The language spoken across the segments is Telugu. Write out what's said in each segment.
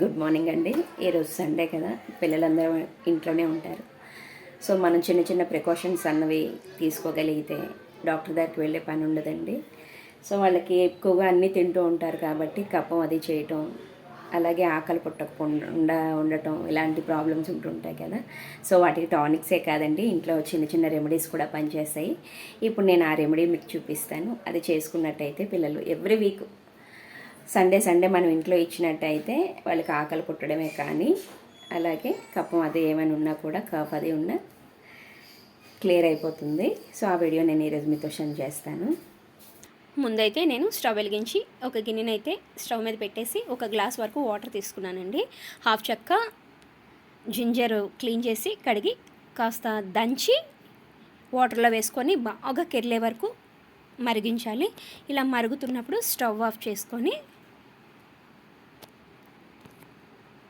గుడ్ మార్నింగ్ అండి. ఈరోజు సండే కదా పిల్లలందరూ ఇంట్లోనే ఉంటారు. సో మనం చిన్న చిన్న ప్రికాషన్స్ అన్నవి తీసుకోగలిగితే డాక్టర్ దగ్గరికి వెళ్ళే పని ఉండదండి. సో వాళ్ళకి ఎక్కువగా అన్నీ తింటూ ఉంటారు కాబట్టి కప్పం అది చేయటం అలాగే ఆకలి పుట్టకుండా ఉండటం ఇలాంటి ప్రాబ్లమ్స్ ఉంటుంటాయి కదా. సో వాటికి టానిక్సే కాదండి ఇంట్లో చిన్న చిన్న రెమెడీస్ కూడా పనిచేస్తాయి. ఇప్పుడు నేను ఆ రెమెడీ మీకు చూపిస్తాను. అది చేసుకున్నట్టయితే పిల్లలు ఎవ్రీ వీక్ సండే సండే మనం ఇంట్లో ఇచ్చినట్టయితే వాళ్ళకి ఆకలి పుట్టడమే కానీ అలాగే కప్పం అది ఏమైనా ఉన్నా కూడా కఫ్ అది ఉన్నా క్లియర్ అయిపోతుంది. సో ఆ వీడియో నేను ఈరోజు మీతో షేర్ చేస్తాను. ముందైతే నేను స్టవ్ వెలిగించి ఒక గిన్నెనైతే స్టవ్ మీద పెట్టేసి ఒక గ్లాస్ వరకు వాటర్ తీసుకున్నానండి. హాఫ్ చెక్క జింజర్ క్లీన్ చేసి కడిగి కాస్త దంచి వాటర్లో వేసుకొని బాగా కెర్లే వరకు మరిగించాలి. ఇలా మరుగుతున్నప్పుడు స్టవ్ ఆఫ్ చేసుకొని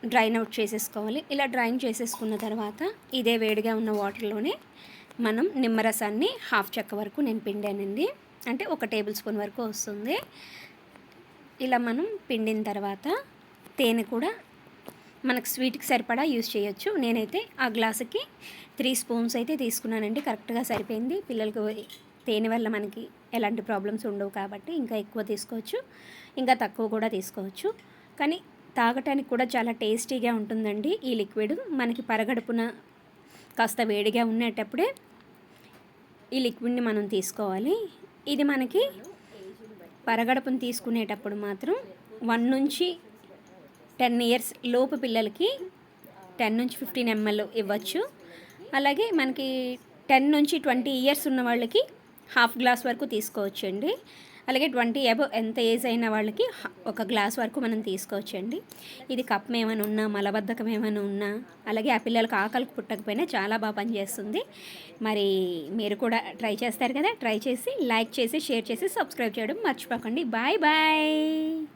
డ్రైన్ అవుట్ చేసేసుకోవాలి. ఇలా డ్రైన్ చేసేసుకున్న తర్వాత ఇదే వేడిగా ఉన్న వాటర్లోనే మనం నిమ్మరసాన్ని హాఫ్ చెక్క వరకు నేను పిండానండి. అంటే ఒక టేబుల్ స్పూన్ వరకు వస్తుంది. ఇలా మనం పిండిన తర్వాత తేనె కూడా మనకు స్వీట్కి సరిపడా యూజ్ చేయొచ్చు. నేనైతే ఆ గ్లాసుకి త్రీ స్పూన్స్ అయితే తీసుకున్నానండి. కరెక్ట్గా సరిపోయింది. పిల్లలకు తేనె వల్ల మనకి ఎలాంటి ప్రాబ్లమ్స్ ఉండవు కాబట్టి ఇంకా ఎక్కువ తీసుకోవచ్చు ఇంకా తక్కువ కూడా తీసుకోవచ్చు. కానీ తాగటానికి కూడా చాలా టేస్టీగా ఉంటుందండి ఈ లిక్విడ్. మనకి పరగడుపున కాస్త వేడిగా ఉండేటప్పుడే ఈ లిక్విడ్ని మనం తీసుకోవాలి. ఇది మనకి పరగడుపును తీసుకునేటప్పుడు మాత్రం వన్ నుంచి టెన్ ఇయర్స్ లోపు పిల్లలకి టెన్ నుంచి ఫిఫ్టీన్ ఎంఎల్ ఇవ్వచ్చు. అలాగే మనకి టెన్ నుంచి ట్వంటీ ఇయర్స్ ఉన్న వాళ్ళకి హాఫ్ గ్లాస్ వరకు తీసుకోవచ్చండి. అలాగే ట్వంటీ అబవ్ ఎంత ఏజ్ అయిన వాళ్ళకి ఒక గ్లాస్ వరకు మనం తీసుకోవచ్చండి. ఇది కప్పం ఏమైనా ఉన్నా మలబద్ధకం ఏమైనా ఉన్నా అలాగే ఆ పిల్లలకు ఆకలికి పుట్టకపోయినా చాలా బాగా పనిచేస్తుంది. మరి మీరు కూడా ట్రై చేస్తారు కదా ట్రై చేసి లైక్ చేసి షేర్ చేసి సబ్స్క్రైబ్ చేయడం మర్చిపోకండి. Bye bye.